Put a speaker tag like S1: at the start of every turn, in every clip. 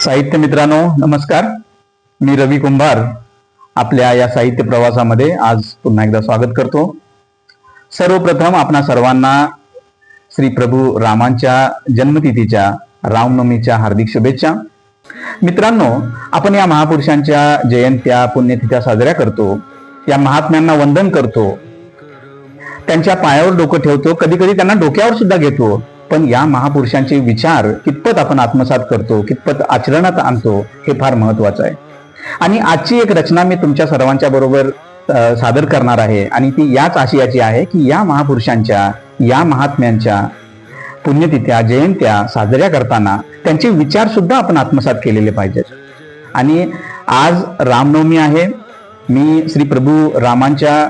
S1: साहित्य मित्रांनो नमस्कार. मी रवी कुंभार. आपल्या या साहित्य प्रवासामध्ये आज पुन्हा एकदा स्वागत करतो. सर्वप्रथम आपणा सर्वांना श्री प्रभू रामांच्या जन्मतिथीच्या रामनवमीच्या हार्दिक शुभेच्छा. मित्रांनो आपण या महापुरुषांच्या जयंत्या पुण्यतिथ्या साजऱ्या करतो. या महात्म्यांना वंदन करतो. त्यांच्या पायावर डोकं ठेवतो. कधी कधी त्यांना डोक्यावर सुद्धा घेतो. पण या महापुरुषांचे विचार कितपत आपण आत्मसात करतो कितपत आचरणात आणतो हे फार महत्वाचं आहे. आणि आजची एक रचना मी तुमच्या सर्वांच्या बरोबर सादर करणार आहे. आणि ती याच आशयाची आहे की या महापुरुषांच्या या महात्म्यांच्या पुण्यतिथ्या जयंत्या साजऱ्या करताना त्यांचे विचार सुद्धा आपण आत्मसात केलेले पाहिजेत. आणि आज रामनवमी आहे. मी श्री प्रभू रामांच्या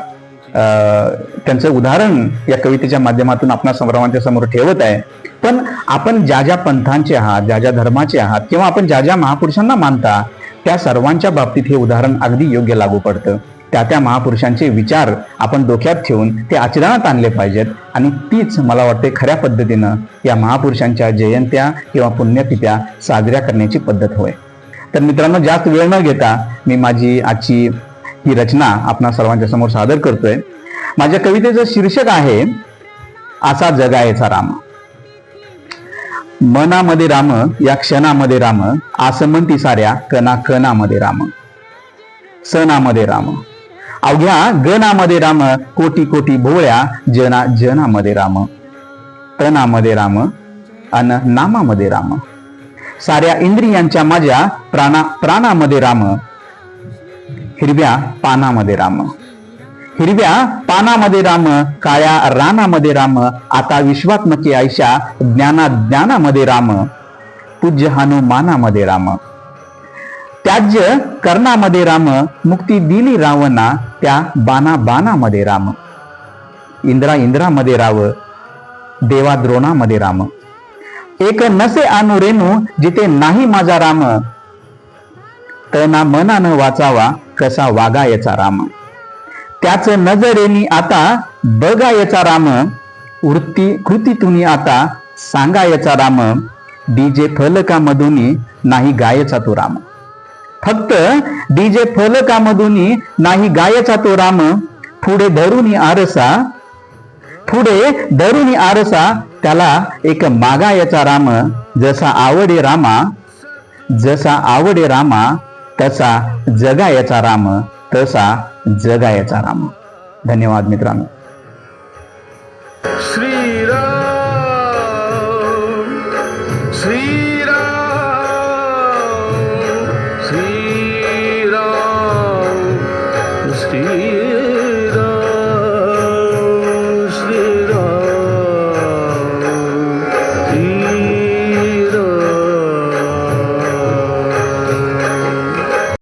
S1: त्यांचं उदाहरण या कवितेच्या माध्यमातून आपणा सर्वांच्या समोर ठेवत आहे. पण आपण ज्या ज्या पंथांचे आहात ज्या ज्या धर्माचे आहात किंवा आपण ज्या ज्या महापुरुषांना मानता त्या सर्वांच्या बाबतीत हे उदाहरण अगदी योग्य लागू पडतं. त्या त्या महापुरुषांचे विचार आपण डोक्यात ठेवून ते आचरणात आणले पाहिजेत आणि तीच मला वाटते खऱ्या पद्धतीनं या महापुरुषांच्या जयंत्या किंवा पुण्यतिथ्या साजऱ्या करण्याची पद्धत होय. तर मित्रांनो जास्त वेळ न घेता मी माझी आजची ही रचना आपणा सर्वांच्या समोर सादर करतोय. माझ्या कवितेचं शीर्षक आहे असा जगायचा राम. मनामध्ये राम या क्षणामध्ये राम आसमंती साऱ्या कणा कणामध्ये राम. सणामध्ये राम. अवघ्या गणामध्ये राम कोटी कोटी भोळ्या जना जनामध्ये राम. तणामध्ये राम अन नामामध्ये राम. साऱ्या इंद्रियांच्या माझ्या प्राणा प्राणामध्ये राम हिरव्या पानामध्ये राम. हिरव्या पानामध्ये राम काळ्या रानामध्ये राम आता विश्वात्मके आयशा ज्ञाना ज्ञानामध्ये राम पूज्य हनुमानामध्ये राम. त्याज्य कर्णामध्ये राम मुक्ती दिली रावणा त्या बाना बाणामध्ये राम. इंद्रा इंद्रामध्ये राव देवा द्रोणामध्ये राम. एक नसे अनु रेणू जिथे नाही माझा राम तना मनानं वाचावा कसा वागायचा राम. त्याच नजरेनी आता बघायचा राम वृत्ती कृतीतून आता सांगा याचा राम डीजे फलकामधून नाही गायचा तो राम. फक्त डीजे फलकामधून नाही गायचा तो राम पुढे धरून आरसा पुढे धरून आरसा त्याला एक मागायचा राम जसा आवडे रामा जसा आवडे रामा तसा जगायचा राम तसा जगायचा राम. धन्यवाद मित्रांनो.
S2: श्रीराम श्री